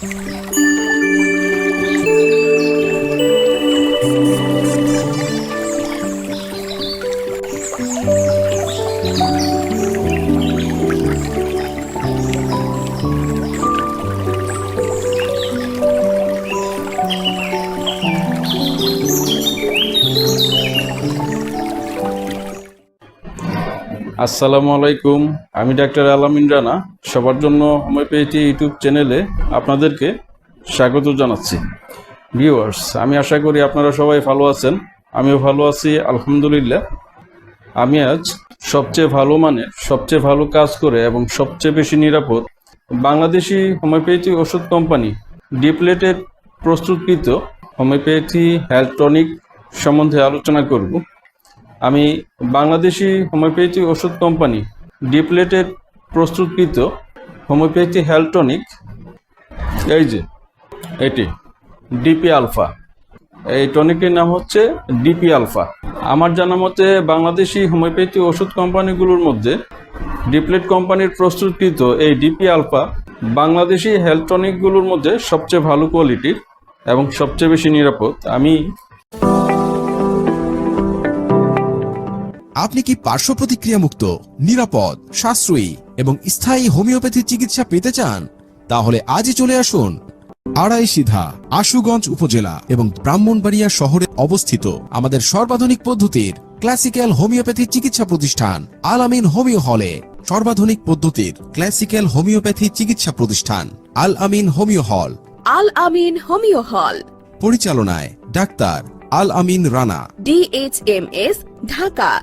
Thank you. আসসালামু আলাইকুম। আমি ডাক্তার আলামিন রানা। সবার জন্য হোমিওপ্যাথি ইউটিউব চ্যানেলে আপনাদেরকে স্বাগত জানাচ্ছি। ভিউয়ার্স, আমি আশা করি আপনারা সবাই ভালো আছেন। আমিও ভালো আছি, আলহামদুলিল্লাহ। আমি আজ সবচেয়ে ভালো মানের সবচেয়ে ভালো কাজ করে এবং সবচেয়ে বেশি নিরাপদ বাংলাদেশি হোমিওপ্যাথি ওষুধ কোম্পানি ডিপ্লেটের প্রস্তুতকৃত হোমিওপ্যাথি হেলথ টনিক সম্বন্ধে আলোচনা করব। আমি বাংলাদেশি হোমিওপ্যাথি ওষুধ কোম্পানি ডিপ্লেটের প্রস্তুতকৃত হোমিওপ্যাথি হেলথ টনিক। এই যে, এটি, ডিপি আলফা। এই টনিকের নাম হচ্ছে ডিপি আলফা। আমার জানা মতে বাংলাদেশি হোমিওপ্যাথি ওষুধ কোম্পানিগুলোর মধ্যে ডিপ্লেট কোম্পানির প্রস্তুতকৃত এই ডিপি আলফা বাংলাদেশি হেলটনিকগুলোর মধ্যে সবচেয়ে ভালো কোয়ালিটির এবং সবচেয়ে বেশি নিরাপদ। আমি আপনি কি পার্শ্ব প্রতিক্রিয়া মুক্ত নিরাপদ সাশ্রয়ী এবং স্থায়ী হোমিওপ্যাথি চিকিৎসা পেতে চান? তাহলে আজই চলে আসুন আড়াই সিধা আশুগঞ্জ উপজেলা এবং ব্রাহ্মণবাড়িয়া শহরে অবস্থিত আমাদের সর্বাধুনিক পদ্ধতির ক্লাসিক্যাল হোমিওপ্যাথি চিকিৎসা প্রতিষ্ঠান আল আমিন হোমিও হলে সর্বাধুনিক পদ্ধতির ক্লাসিক্যাল হোমিওপ্যাথি চিকিৎসা প্রতিষ্ঠান আল আমিন হোমিও হল। আল আমিন হোমিও হল। পরিচালনায় doctor Al Amin Rana DHMS Dhaka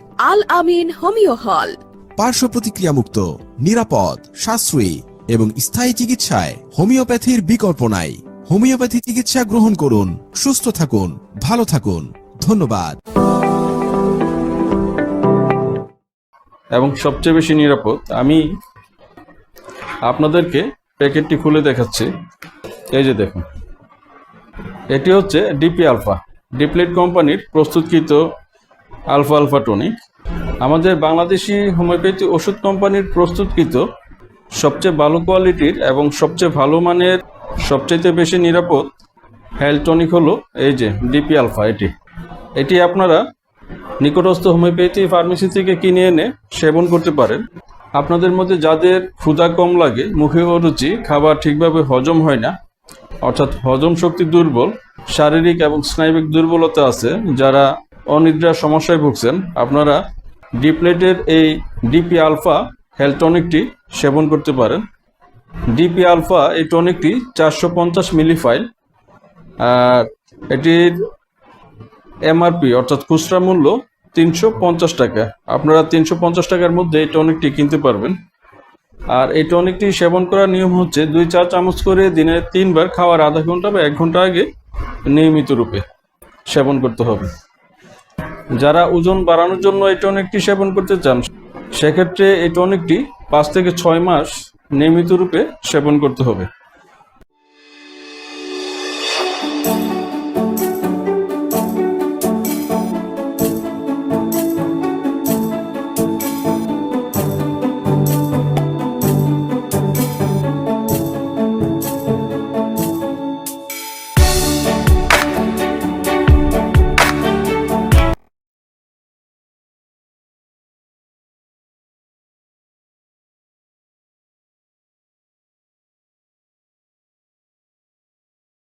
আল আমিন হোমিও হল। পার্শ্ব প্রতিক্রিয়া মুক্ত নিরাপদ সাশ্রয়ী এবং স্থায়ী চিকিৎসায় হোমিওপ্যাথির বিকল্প নাই। হোমিওপ্যাথি চিকিৎসা গ্রহণ করুন সুস্থ থাকুন ভালো থাকুন। ধন্যবাদ। এবং সবচেয়ে বেশি নিরাপদ আমি আপনাদেরকে প্যাকেটটি খুলে দেখাচ্ছি। এই যে দেখুন। এটি হচ্ছে ডিপি আলফা। ডিপ্লেট কোম্পানির প্রস্তুতকৃত আলফা আলফা টনিক। আমাদের বাংলাদেশি হোমিওপ্যাথি ওষুধ কোম্পানির প্রস্তুতকৃত সবচেয়ে ভালো কোয়ালিটির এবং সবচেয়ে ভালো মানের সবচেয়ে বেশি নিরাপদ হেলথ টনিক হলো এই যে ডিপি আলফা এটি। এটি আপনারা নিকটস্থ হোমিওপ্যাথি ফার্মেসি থেকে কিনে এনে সেবন করতে পারেন। আপনাদের মধ্যে যাদের ক্ষুধা কম লাগে, মুখে অরুচি, খাবার ঠিকভাবে হজম হয় না, অর্থাৎ হজম শক্তি দুর্বল, শারীরিক এবং স্নায়বিক দুর্বলতা আছে, যারা অনিদ্রার সমস্যায় ভুগছেন, আপনারা ডিপ্লেটের এই ডিপি আলফা হেলথ টনিকটি সেবন করতে পারেন। ডিপি আলফা এই টনিকটি চারশো পঞ্চাশ মিলিফাইল আর এটির এমআরপি অর্থাৎ খুচরা মূল্য তিনশো পঞ্চাশ টাকা। আপনারা তিনশো পঞ্চাশ টাকার মধ্যে এই টনিকটি কিনতে পারবেন। আর এই টনিকটি সেবন করার নিয়ম হচ্ছে দুই চা চামচ করে দিনে তিনবার খাওয়ার আধা ঘণ্টা বা এক ঘণ্টা আগে নিয়মিত রূপে সেবন করতে হবে। যারা ওজন বাড়ানোর জন্য এই টনিকটি সেবন করতে চান, সেক্ষেত্রে এই টনিকটি পাঁচ থেকে ছয় মাস নিয়মিত রূপে সেবন করতে হবে।